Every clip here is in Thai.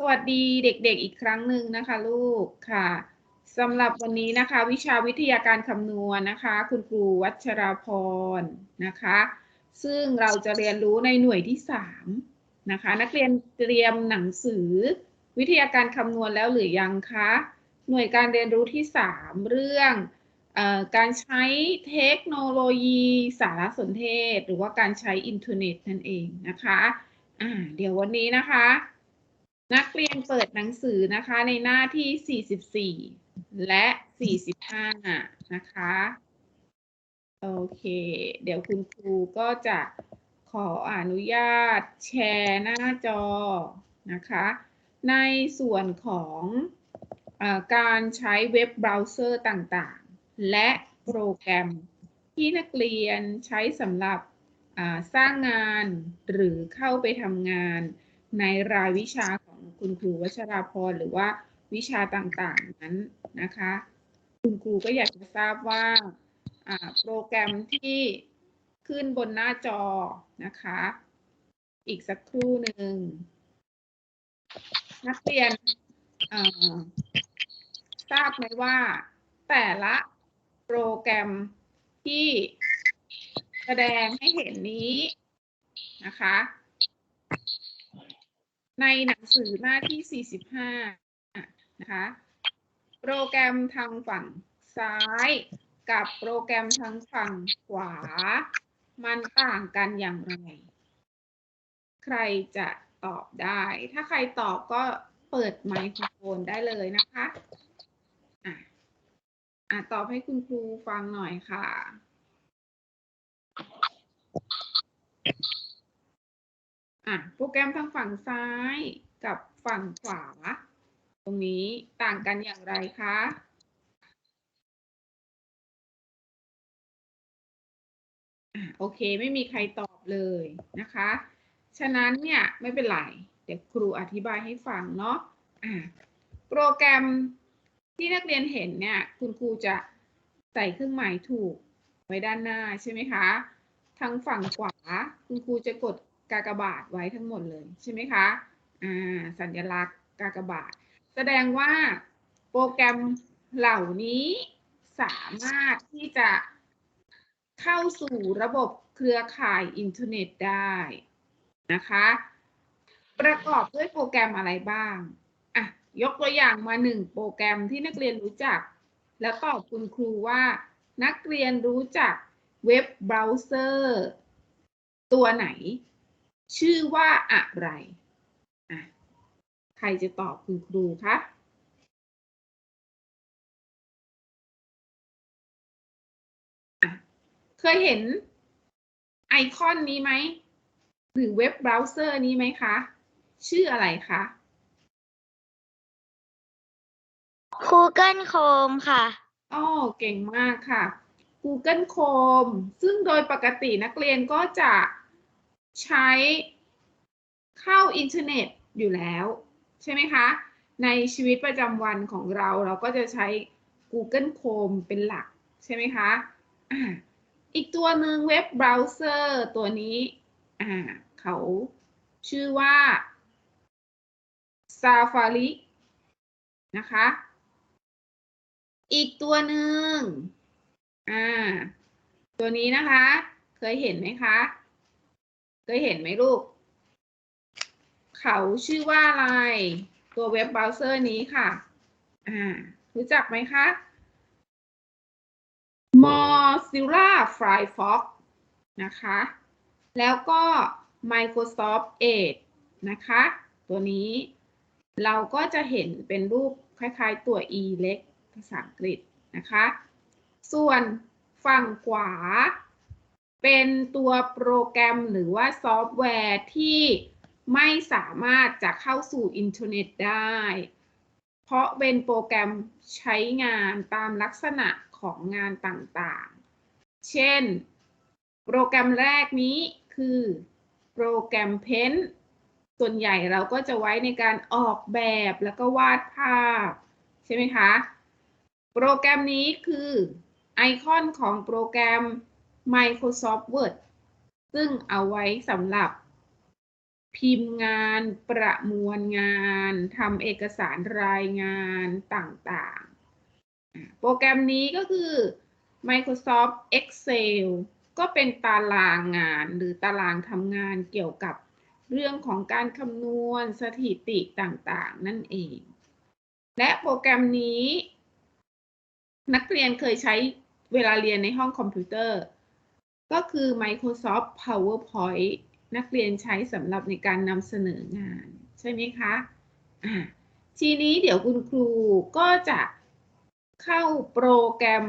สวัสดีเด็กๆอีกครั้งหนึ่งนะคะลูกค่ะสำหรับวันนี้นะคะ วิชาวิทยาการคำนวณนะคะ คุณครูวัชราพรนะคะ ซึ่งเราจะเรียนรู้ในหน่วยที่สามนะคะ นักเรียนเตรียมหนังสือ วิทยาการคำนวณแล้วหรือยังคะหน่วยการเรียนรู้ที่สามเรื่องออการใช้เทคโนโลยีสารสนเทศ หรือว่าการใช้อินเทอร์เน็ตนั่นเองนะคะเดี๋ยววันนี้นะคะ นักเรียนเปิดหนังสือนะคะในหน้าที่ 44 และ 45 นะคะ โอเค เดี๋ยวคุณครูก็จะขออนุญาตแชร์หน้าจอนะคะ ในส่วนของอาการใช้เว็บเบราว์เซอร์ต่างๆ และโปรแกรมที่นักเรียนใช้สำหรับอ่าสร้างงานหรือเข้าไปทำงานในรายวิชา คุณครูวัชราพรหรือว่าวิชาต่างๆนั้นนะคะ คุณครูก็อยากจะทราบว่าโปรแกรมที่ขึ้นบนหน้าจอนะคะ อีกสักครู่หนึ่งนักเรียนทราบไหมว่าแต่ละโปรแกรมที่แสดงให้เห็นนี้นะคะ ในหนังสือหน้าที่ 45 นะคะ โปรแกรมทางฝั่งซ้ายกับโปรแกรมทางฝั่งขวา มันต่างกันอย่างไร ใครจะตอบได้ ถ้าใครตอบก็เปิดไมโครโฟนได้เลยนะคะอะอะตอบให้คุณครูฟังหน่อยค่ะ อะโปรแกรมทางฝั่งซ้ายกับฝั่งขวา ตรงนี้ต่างกันอย่างไรคะอะโอเคไม่มีใครตอบเลยนะคะ ฉะนั้นเนี่ยไม่เป็นไร เดี๋ยวครูอธิบายให้ฟังเนาะอะโปรแกรมที่นักเรียนเห็นเนี่ยคุณครูจะใส่เครื่องหมายถูกไว้ด้านหน้าใช่ไหมคะ ทางฝั่งขวาคุณครูจะกด กากบาทไว้ทั้งหมดเลยใช่ไหมคะอ่าสัญลักษณ์กากบาท แสดงว่าโปรแกรมเหล่านี้สามารถที่จะเข้าสู่ระบบเครือข่ายอินเทอร์เน็ตได้นะคะ ประกอบด้วยโปรแกรมอะไรบ้างอะยกตัวอย่างมาหนึ่งโปรแกรมที่นักเรียนรู้จัก แล้วตอบคุณครูว่า นักเรียนรู้จักเว็บเบราว์เซอร์ ตัวไหน ชื่อว่าอะไรอะใครจะตอบคุณครูคะอะเคยเห็นไอคอนนี้ไหม หรือเว็บเบราว์เซอร์นี้ไหมคะ ชื่ออะไรคะ Google Chrome ค่ะอ๋อเก่งมากค่ะ Google Chrome ซึ่งโดยปกตินักเรียนก็จะ ใช้เข้าอินเทอร์เน็ตอยู่แล้ว ใช่ไหมคะ ในชีวิตประจำวันของเราเราก็จะใช้ Google Chrome เป็นหลัก ใช่ไหมคะอ่าอีกตัวหนึ่งเว็บเบราว์เซอร์ตัวนี้อ่าเขาชื่อว่า Safari นะคะ อีกตัวหนึ่งอ่า ตัวนี้นะคะ เคยเห็นไหมคะ เคยเห็นไหมลูก เขาชื่อว่าอะไร ตัวเว็บเบราว์เซอร์นี้ค่ะ อ่า รู้จักไหมคะ Mozilla Firefox นะคะ แล้วก็ Microsoft Edge นะคะ ตัวนี้เราก็จะเห็นเป็นรูปคล้ายๆตัว e เล็กภาษาอังกฤษนะคะ ส่วนฝั่งขวา เป็นตัวโปรแกรมหรือว่าซอฟต์แวร์ที่ไม่สามารถจะเข้าสู่อินเทอร์เน็ตได้ เพราะเป็นโปรแกรมใช้งานตามลักษณะของงานต่างๆ เช่น โปรแกรมแรกนี้คือโปรแกรม Paint ส่วนใหญ่เราก็จะไว้ในการออกแบบแล้วก็วาดภาพ ใช่ไหมคะ โปรแกรมนี้คือไอคอนของโปรแกรม Microsoft Word ซึ่งเอาไว้สำหรับ พิมพ์งานประมวลงานทำเอกสารรายงานต่างๆ โปรแกรมนี้ก็คือ Microsoft Excel ก็เป็นตารางงานหรือตารางทำงานเกี่ยวกับเรื่องของการคำนวณสถิติต่างๆ นั่นเอง และโปรแกรมนี้ นักเรียนเคยใช้เวลาเรียนในห้องคอมพิวเตอร์ ก็คือ Microsoft PowerPoint นักเรียนใช้สำหรับในการนำเสนองาน ใช่ไหมคะอ่าทีนี้เดี๋ยวคุณครูก็จะเข้าโปรแกรม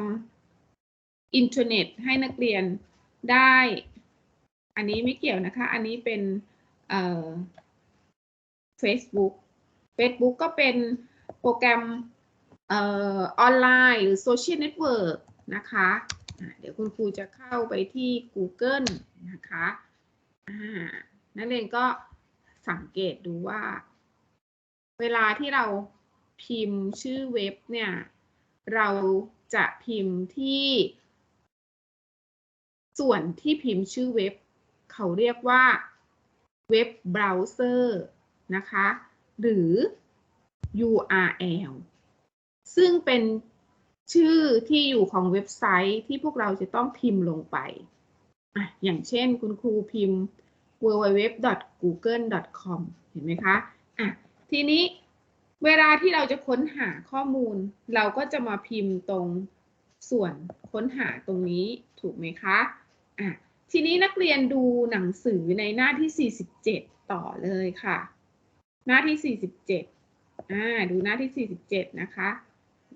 อินเทอร์เน็ตให้นักเรียนได้ อันนี้ไม่เกี่ยวนะคะ อันนี้เป็นเอ่อ Facebook Facebook ก็เป็นโปรแกรมเอ่อออนไลน์หรือโซเชียลเน็ตเวิร์กนะคะ เดี๋ยวคุณครูจะเข้าไปที่ Google นะคะนักเรียนก็สังเกตดูว่า เวลาที่เราพิมพ์ชื่อเว็บเนี่ย เราจะพิมพ์ที่ ส่วนที่พิมพ์ชื่อเว็บ เขาเรียกว่าเว็บเบราว์เซอร์นะคะ หรือ URL ซึ่งเป็น ชื่อที่อยู่ของเว็บไซต์ที่พวกเราจะต้องพิมพ์ลงไป อย่างเช่นคุณครูพิมพ์ www.google.com เห็นไหมคะอะทีนี้เวลาที่เราจะค้นหาข้อมูล เราก็จะมาพิมพ์ตรงส่วนค้นหาตรงนี้ถูกไหมคะอะทีนี้นักเรียนดูหนังสือในหน้าที่ 47 ต่อเลยค่ะ หน้าที่ 47อ่าดูหน้าที่ 47 นะคะ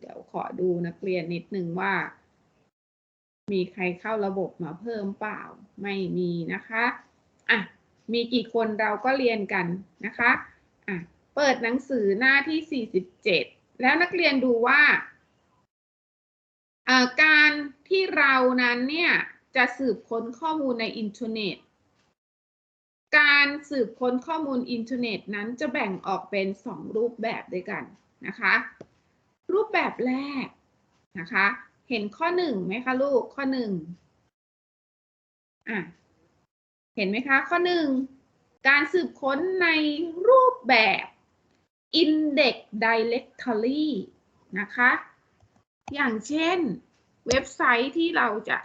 เดี๋ยวขอดูนักเรียนนิดนึงว่า มีใครเข้าระบบมาเพิ่มเปล่า ไม่มีนะคะอะมีกี่คนเราก็เรียนกันนะคะอะเปิดหนังสือหน้าที่ 47 แล้วนักเรียนดูว่าการที่เรานั้นเนี่ยจะสืบค้นข้อมูลในอินเทอร์เน็ต การสืบค้นข้อมูลอินเทอร์เน็ตนั้นจะแบ่งออกเป็น 2 รูปแบบด้วยกันนะคะ รูปแบบแรกนะคะ เห็นข้อหนึ่งไหมคะลูกข้อหนึ่งอะเห็นไหมคะ ข้อหนึ่งการสืบค้นในรูปแบบ Index Directory นะคะ อย่างเช่นเว็บไซต์ที่เราจะ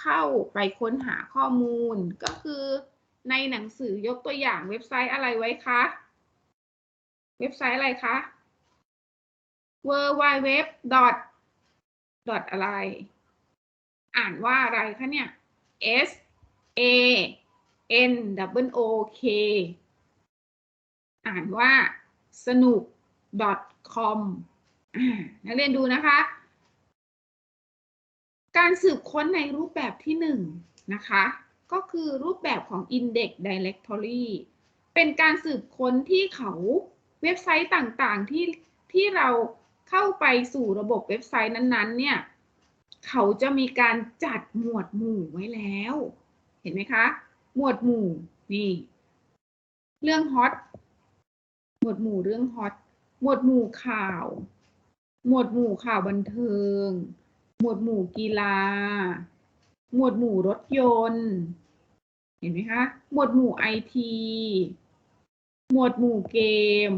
เข้าไปค้นหาข้อมูล ก็คือในหนังสือยกตัวอย่างเว็บไซต์อะไรไว้คะ เว็บไซต์อะไรคะ w w w ด dot อะไร อ่านว่าอะไรคะเนี่ย s a n w o k อ่านว่าสนุก .com นักเรียนดูนะคะ การสืบค้นในรูปแบบที่หนึ่งนะคะ ก็คือรูปแบบของ Index Directory เป็นการสืบค้นที่เขาเว็บไซต์ต่างๆที่ที่เรา เข้าไปสู่ระบบเว็บไซต์นั้นๆ เนี่ย เขาจะมีการจัดหมวดหมู่ไว้แล้ว เห็นไหมคะ หมวดหมู่นี่ เรื่องฮอต หมวดหมู่เรื่องฮอต หมวดหมู่ข่าว หมวดหมู่ข่าวบันเทิง หมวดหมู่กีฬา หมวดหมู่รถยนต์ เห็นไหมคะ หมวดหมู่ไอที หมวดหมู่เกม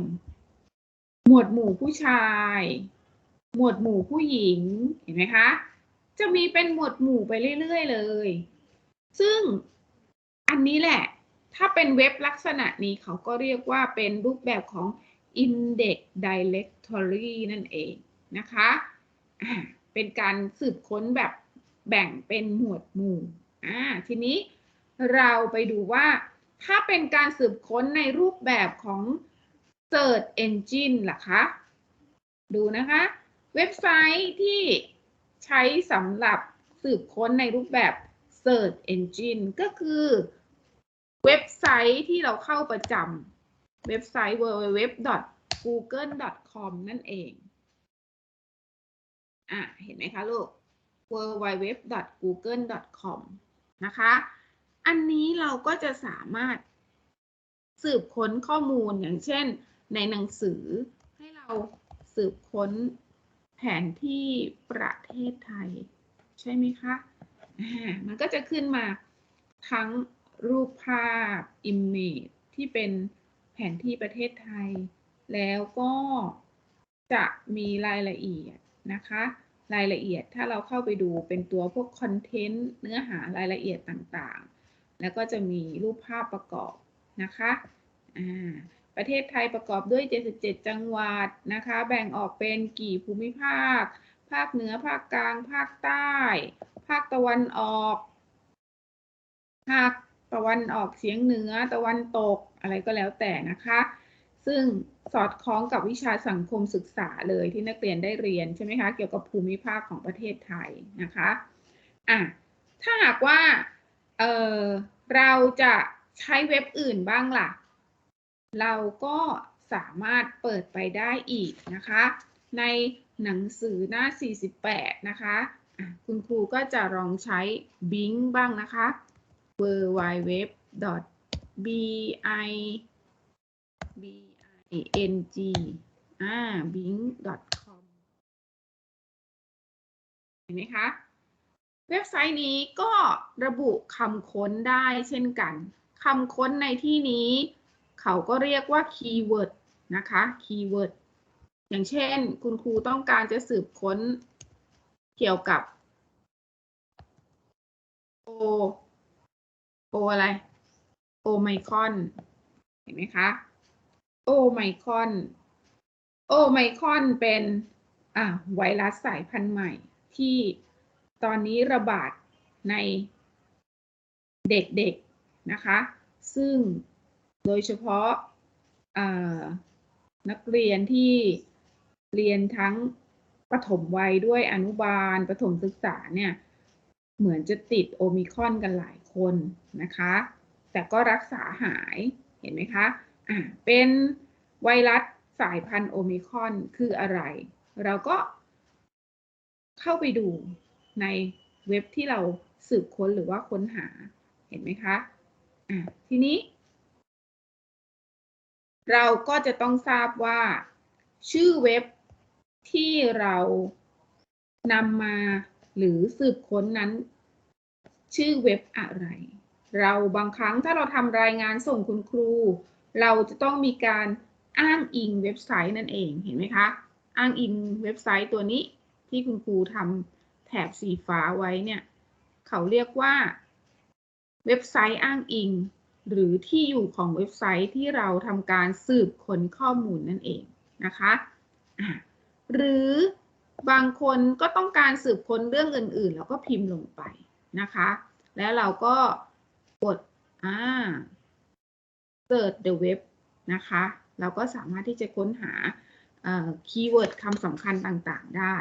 มวดหมู่ผู้ชาย หมวดหมู่ผู้หญิง เห็นไหมคะ จะมีเป็นหมวดหมู่ไปเรื่อยๆเลย ซึ่งอันนี้แหละ ถ้าเป็นเว็บลักษณะนี้เขาก็เรียกว่าเป็นรูปแบบของ Index Directory นั่นเองนะคะ เป็นการสืบค้นแบบแบ่งเป็นหมวดหมู่ อ่า ทีนี้เราไปดูว่าถ้าเป็นการสืบค้นในรูปแบบของ Search Engine ล่ะคะ ดูนะคะ เว็บไซต์ที่ใช้สำหรับสืบค้นในรูปแบบ Search Engine ก็คือ เว็บไซต์ที่เราเข้าประจำเว็บไซต์ www.google.com นั่นเอง อะ เห็นไหมคะลูก www.google.com นะคะ อันนี้เราก็จะสามารถสืบค้นข้อมูลอย่างเช่น ในหนังสือให้เราสืบค้นแผนที่ประเทศไทย ใช่ไหมคะมันก็จะขึ้นมาทั้งรูปภาพ image ที่เป็นแผนที่ประเทศไทย แล้วก็จะมีรายละเอียดนะคะ รายละเอียดถ้าเราเข้าไปดูเป็นตัวพวกคอนเทนต์เนื้อหารายละเอียดต่างๆ แล้วก็จะมีรูปภาพประกอบนะคะ อ่า ประเทศไทยประกอบด้วย 77 จังหวัดนะคะ แบ่งออกเป็นกี่ภูมิภาค ภาคเหนือ ภาคกลาง ภาคใต้ ภาคตะวันออก ภาคตะวันออกเฉียงเหนือ ตะวันตก อะไรก็แล้วแต่นะคะ ซึ่งสอดคล้องกับวิชาสังคมศึกษาเลยที่นักเรียนได้เรียนใช่ไหมคะ เกี่ยวกับภูมิภาคของประเทศไทยนะคะ อะ ถ้าหากว่า เออเราจะใช้เว็บอื่นบ้างล่ะ เราก็สามารถเปิดไปได้อีกนะคะ ในหนังสือหน้า 48 นะคะอะคุณครูก็จะลองใช้ Bing บ้างนะคะ w w w b i b i n g อ่า bing.com เห็นไหมคะ เว็บไซต์นี้ก็ระบุคำค้นได้เช่นกัน คำค้นในที่นี้ เขาก็เรียกว่าคีย์เวิร์ดนะคะคีย์เวิร์ดอย่างเช่น คุณครูต้องการจะสืบค้นเกี่ยวกับ โอ โออะไร โอไมคอน เห็นไหมคะ โอไมคอน โอไมคอนเป็นอ่าไวรัสสายพันธุ์ใหม่ ที่ตอนนี้ระบาดในเด็กๆ นะคะ ซึ่ง โดยเฉพาะานักเรียนที่เรียนทั้งประถมวัยด้วยอนุบาลประถมศึกษาเนี่ย เหมือนจะติดโอมิคอนกันหลายคนนะคะ แต่ก็รักษาหายเห็นไหมคะอ่าเป็นไวรัสสายพันธุ์โอมิคอนคืออะไร เราก็เข้าไปดูในเว็บที่เราสืบค้นหรือว่าค้นหาเห็นไหมคะอ่าทีนี้ เราก็จะต้องทราบว่า ชื่อเว็บที่เรานำมาหรือสืบค้นนั้น ชื่อเว็บอะไร เราบางครั้งถ้าเราทำรายงานส่งคุณครู เราจะต้องมีการอ้างอิงเว็บไซต์นั่นเองเห็นไหมคะ อ้างอิงเว็บไซต์ตัวนี้ที่คุณครูทำแถบสีฟ้าไว้เนี่ย เขาเรียกว่า เว็บไซต์อ้างอิง หรือที่อยู่ของเว็บไซต์ที่เราทำการสืบค้นข้อมูลนั่นเองนะคะหรือบางคนก็ต้องการสืบค้นเรื่องอื่น ๆ แล้วก็พิมพ์ลงไปนะคะ แล้วเราก็กดอ่า search the web นะคะ เราก็สามารถที่จะค้นหาคีย์เวิร์ดคำสำคัญต่างๆได้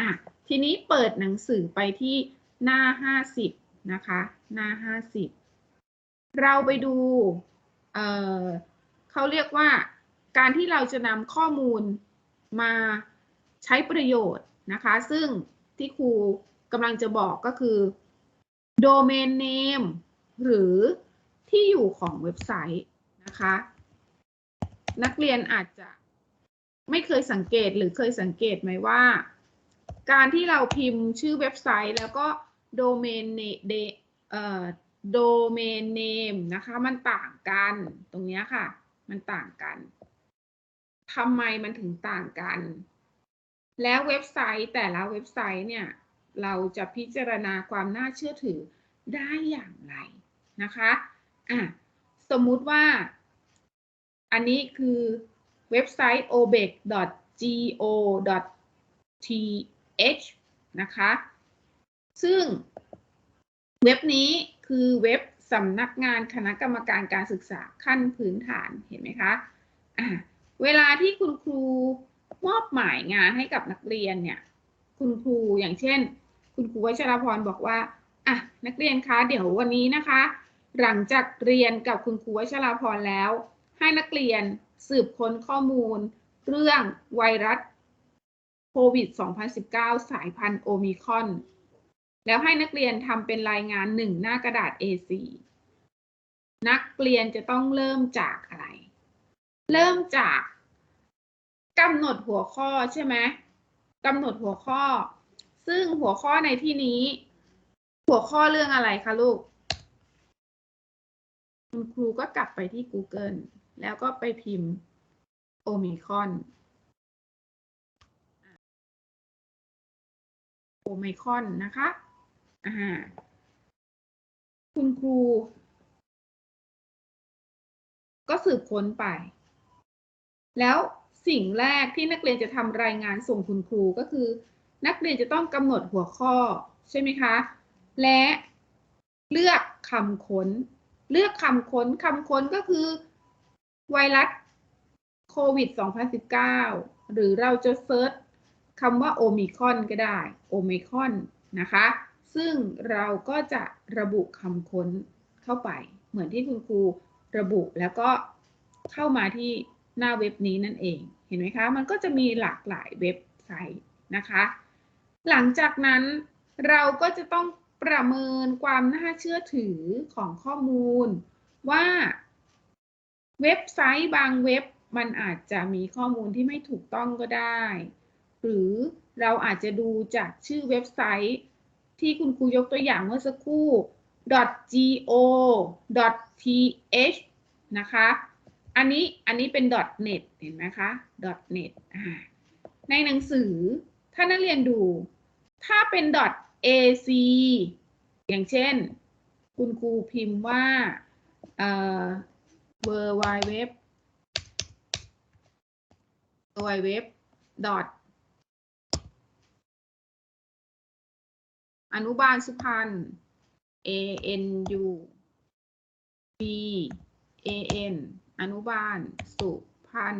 อะทีนี้เปิดหนังสือไปที่หน้า 50 นะคะ หน้า 50 เราไปดูเเขาเรียกว่าการที่เราจะนำข้อมูลมาใช้ประโยชน์นะคะ ซึ่งที่ครูกำลังจะบอกก็คือ domain name หรือที่อยู่ของเว็บไซต์นะคะ นักเรียนอาจจะไม่เคยสังเกตหรือเคยสังเกตไหมว่า การที่เราพิมพ์ชื่อเว็บไซต์แล้วก็ domain name เอ่อ domain name นะคะ มันต่างกันตรงนี้ค่ะ มันต่างกันทำไมมันถึงต่างกัน แล้วเว็บไซต์แต่ละเว็บไซต์เนี่ย เราจะพิจารณาความน่าเชื่อถือได้อย่างไรนะคะอะสมมุติว่า อันนี้คือเว็บไซต์ obec.go.th นะคะ ซึ่งเว็บนี้ คือเว็บสำนักงานคณะกรรมการการศึกษาขั้นพื้นฐานเห็นไหมคะะเวลาที่คุณครูมอบหมายงานให้กับนักเรียนเนี่ย คุณครูอย่างเช่น คุณครูวัชรพรบอกว่าอะนักเรียนคะเดี๋ยววันนี้นะคะ หลังจากเรียนกับคุณครูวัชรพรแล้ว ให้นักเรียนสืบค้นข้อมูล เรื่องไวรัสโควิด 2019 สายพันธุ์โอมิคอน แล้วให้นักเรียนทำเป็นรายงานหนึ่งหน้ากระดาษ A4 นักเรียนจะต้องเริ่มจากอะไร เริ่มจากกำหนดหัวข้อใช่ไหมกำหนดหัวข้อ ซึ่งหัวข้อในที่นี้ หัวข้อเรื่องอะไรคะลูก คุณครูก็กลับไปที่ Google แล้วก็ไปพิมพ์โอมิคอนโอไมคอนนะคะ อ่า คุณครู ก็สืบค้นไป แล้วสิ่งแรกที่นักเรียนจะทำรายงานส่งคุณครูก็คือ นักเรียนจะต้องกำหนดหัวข้อใช่ไหมคะ และเลือกคำค้น เลือกคำค้นคำค้นก็คือ ไวรัสโควิด 2019 หรือเราจะเซิร์ชคำว่าโอมิคอนก็ได้ โอมิคอนนะคะ ซึ่งเราก็จะระบุคำค้นเข้าไป เหมือนที่คุณครูระบุแล้วก็เข้ามาที่หน้าเว็บนี้นั่นเอง เห็นไหมคะ มันก็จะมีหลากหลายเว็บไซต์นะคะ หลังจากนั้นเราก็จะต้องประเมินความน่าเชื่อถือของข้อมูล ว่าเว็บไซต์บางเว็บมันอาจจะมีข้อมูลที่ไม่ถูกต้องก็ได้ หรือเราอาจจะดูจากชื่อเว็บไซต์ ที่คุณครูยกตัวอย่างเมื่อสักครู่ .go .th นะคะ อันนี้อันนี้เป็น .net เห็นไหมคะ .net ในหนังสือถ้านักเรียนดู ถ้าเป็น .ac อย่างเช่น คุณครูพิมพ์ว่าเอ่อ w w w w อนุบาลสุพรรณ a n u b a n อนุบาล สุพรรณ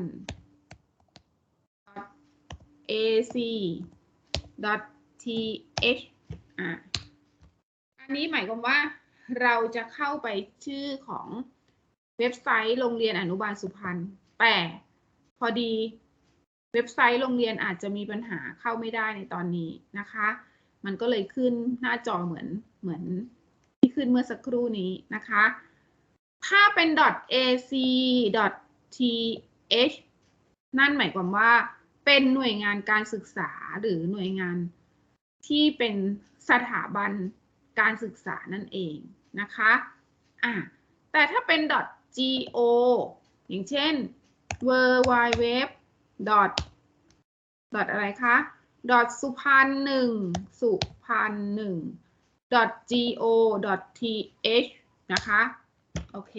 a c t h อะอันนี้หมายความว่าเราจะเข้าไปชื่อของเว็บไซต์โรงเรียนอนุบาลสุพรรณ แต่พอดีเว็บไซต์โรงเรียนอาจจะมีปัญหาเข้าไม่ได้ในตอนนี้นะคะ มันก็เลยขึ้นหน้าจอเหมือนเหมือนที่ขึ้นเมื่อสักครู่นี้นะคะ ถ้าเป็น .ac .th นั่นหมายความว่าเป็นหน่วยงานการศึกษาหรือหน่วยงานที่เป็นสถาบันการศึกษานั่นเองนะคะอะแต่ถ้าเป็น .go อย่างเช่น w w w dot dot อะไรคะ dot สุพรรณหนึ่งสุพรรณหนึ่ง dot go dot th นะคะ โอเค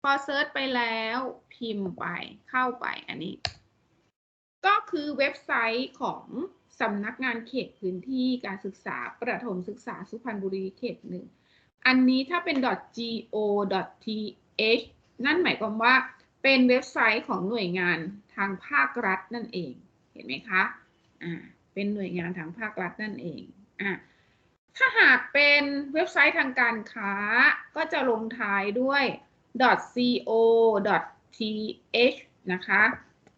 พอเซิร์ชไปแล้วพิมพ์ไปเข้าไปอันนี้ ก็คือเว็บไซต์ของสำนักงานเขตพื้นที่การศึกษาประถมศึกษาสุพรรณบุรีเขตหนึ่ง อันนี้ถ้าเป็น .go .th นั่นหมายความว่าเป็นเว็บไซต์ของหน่วยงานทางภาครัฐนั่นเอง เห็นไหมคะ อ่าเป็นหน่วยงานทางภาครัฐนั่นเองอ่าถ้าหากเป็นเว็บไซต์ทางการค้าก็จะลงท้ายด้วย .co .th นะคะ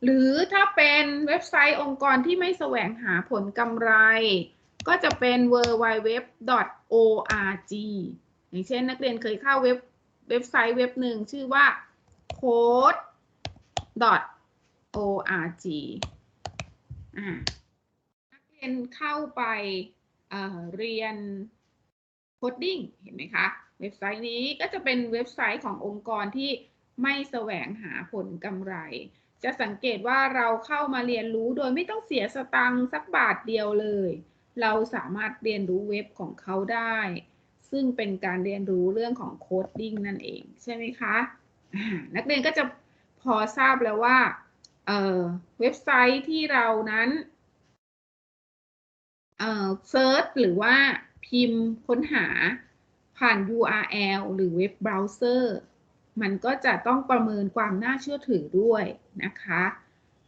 หรือถ้าเป็นเว็บไซต์องค์กรที่ไม่แสวงหาผลกำไร ก็จะเป็น www org อย่างเช่นนักเรียนเคยเข้าเว็บเว็บไซต์เว็บหนึ่งชื่อว่า code org อ่า นเรียนเข้าไปเเรียนโคดดิ้งเห็นไหมคะ เว็บไซต์นี้ก็จะเป็นเว็บไซต์ขององค์กรที่ไม่แสวงหาผลกำไร จะสังเกตว่าเราเข้ามาเรียนรู้โดยไม่ต้องเสียสตังค์สักบาทเดียวเลย เราสามารถเรียนรู้เว็บของเขาได้ ซึ่งเป็นการเรียนรู้เรื่องของโคดดิ้งนั่นเองใช่ไหมคะนักเรียนก็จะพอทราบแล้วว่าเเว็บไซต์ที่เรานั้น เอ่อเซิร์ชหรือว่าพิมพ์ค้นหาผ่าน URL หรือเว็บเบราว์เซอร์มันก็จะต้องประเมินความน่าเชื่อถือด้วยนะคะ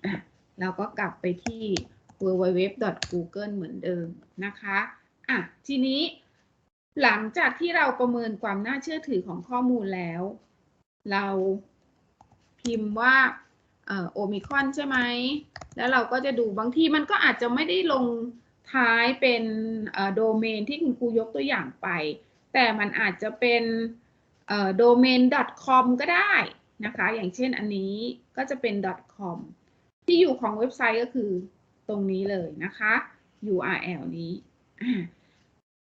อะเราก็กลับไปที่ www.google เหมือนเดิมนะคะอะทีนี้หลังจากที่เราประเมินความน่าเชื่อถือของข้อมูลแล้ว เราพิมพ์ว่าโอมิคอนใช่ไหม แล้วเราก็จะดูบางทีมันก็อาจจะไม่ได้ลง ท้ายเป็นโดเมนที่คุณครูยกตัวอย่างไป แต่มันอาจจะเป็นโดเมน .com ก็ได้นะคะ อย่างเช่นอันนี้ก็จะเป็น .com ที่อยู่ของเว็บไซต์ก็คือตรงนี้เลยนะคะ URL นี้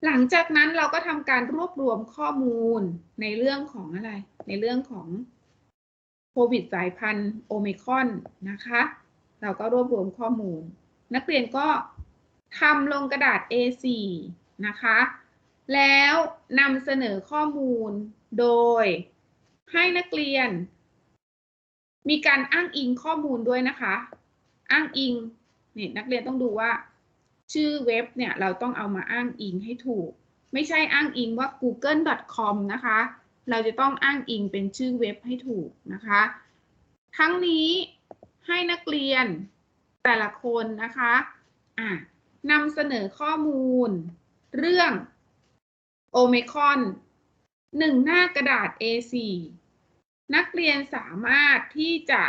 หลังจากนั้นเราก็ทำการรวบรวมข้อมูลในเรื่องของอะไร ในเรื่องของโควิดสายพันธุ์โอมิคอนนะคะ เราก็รวบรวมข้อมูล นักเรียนก็ ทำลงกระดาษ A4 นะคะ แล้วนำเสนอข้อมูลโดยให้นักเรียน มีการอ้างอิงข้อมูลด้วยนะคะ อ้างอิงนี่นักเรียนต้องดูว่า ชื่อเว็บเนี่ยเราต้องเอามาอ้างอิงให้ถูก ไม่ใช่อ้างอิงว่า google.com นะคะ เราจะต้องอ้างอิงเป็นชื่อเว็บให้ถูกนะคะ ทั้งนี้ให้นักเรียนแต่ละคนนะคะอะ นำเสนอข้อมูล เรื่องโอเมคอนหนึ่งหน้ากระดาษ A4 นักเรียนสามารถที่จะ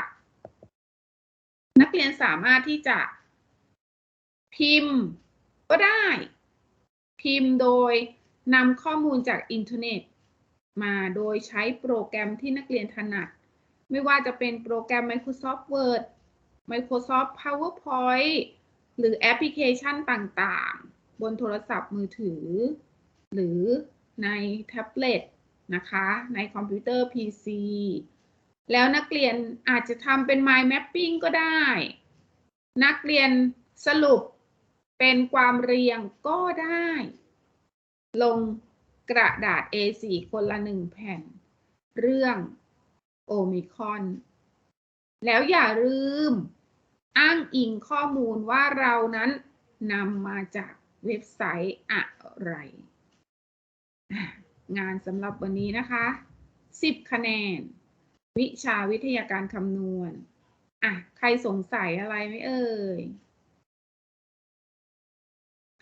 นักเรียนสามารถที่จะ พิมพ์ก็ได้ พิมพ์โดยนำข้อมูลจากอินเทอร์เน็ต มาโดยใช้โปรแกรมที่นักเรียนถนัด ไม่ว่าจะเป็นโปรแกรม Microsoft Word Microsoft PowerPoint หรือแอปพลิเคชันต่างๆ บนโทรศัพท์มือถือ หรือในแท็บเล็ตนะคะ ในคอมพิวเตอร์ PC แล้วนักเรียนอาจจะทำเป็น mind mapping ก็ได้ นักเรียนสรุปเป็นความเรียงก็ได้ ลงกระดาษ A4 คนละหนึ่งแผ่น เรื่องโอมิคอน แล้วอย่าลืม อ้างอิงข้อมูลว่าเรานั้นนำมาจากเว็บไซต์อะไร งานสำหรับวันนี้นะคะ 10 คะแนน วิชาวิทยาการคำนวณ อะ ใครสงสัยอะไรไหมเอ่ย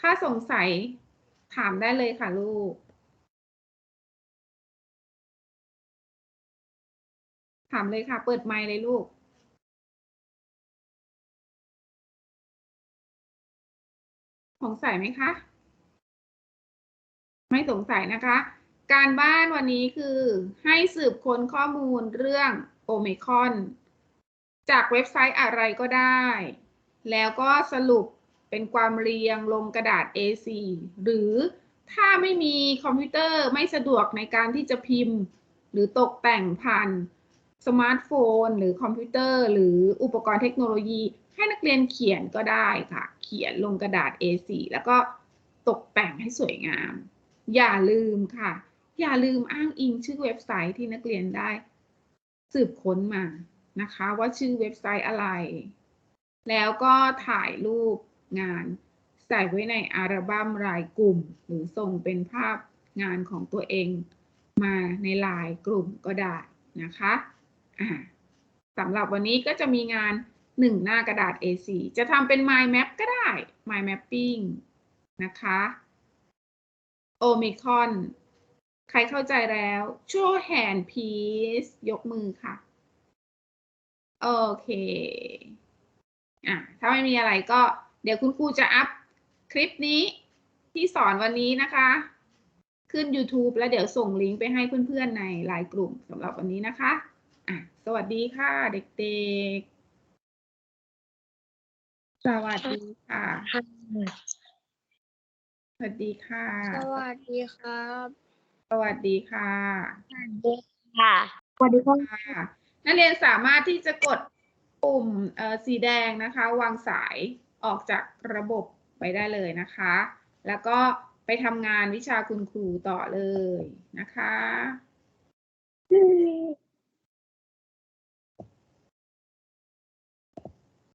ถ้าสงสัยถามได้เลยค่ะลูก ถามเลยค่ะ เปิดไมค์เลยลูก สงสัยไหมคะ ไม่สงสัยนะคะ การบ้านวันนี้คือให้สืบค้นข้อมูลเรื่องโอเมคอนจากเว็บไซต์อะไรก็ได้ แล้วก็สรุปเป็นความเรียงลงกระดาษ A4 หรือถ้าไม่มีคอมพิวเตอร์ไม่สะดวกในการที่จะพิมพ์ หรือตกแต่งผ่านสมาร์ทโฟน หรือคอมพิวเตอร์ หรืออุปกรณ์เทคโนโลยี ให้นักเรียนเขียนก็ได้ค่ะ เขียนลงกระดาษ A4 แล้วก็ตกแต่งให้สวยงาม อย่าลืมค่ะ อย่าลืมอ้างอิงชื่อเว็บไซต์ที่นักเรียนได้ สืบค้นมานะคะ ว่าชื่อเว็บไซต์อะไร แล้วก็ถ่ายรูปงานใส่ไว้ในอัลบั้มรายกลุ่ม หรือส่งเป็นภาพงานของตัวเองมาในลน์กลุ่มก็ได้นะคะ อ่าสำหรับวันนี้ก็จะมีงาน หนึ่งหน้ากระดาษ A4 จะทำเป็น mind map ก็ได้ mind mapping นะคะโอมิคอนใครเข้าใจแล้ว show hand please ยกมือค่ะ โอเค อะ ถ้าไม่มีอะไรก็เดี๋ยวคุณครูจะอัพคลิปนี้ที่สอนวันนี้นะคะ ขึ้น YouTube แล้วเดี๋ยวส่งลิงก์ไปให้เพื่อนๆในไลน์กลุ่มสำหรับวันนี้นะคะ อะ สวัสดีค่ะเด็กๆ สวัสดีค่ะ สวัสดีค่ะ สวัสดีครับ สวัสดีค่ะค่ะ สวัสดีครับค่ะ นักเรียนสามารถที่จะกดปุ่มเอ่อสีแดงนะคะ วางสายออกจากระบบไปได้เลยนะคะ แล้วก็ไปทำงานวิชาคุณครูต่อเลยนะคะ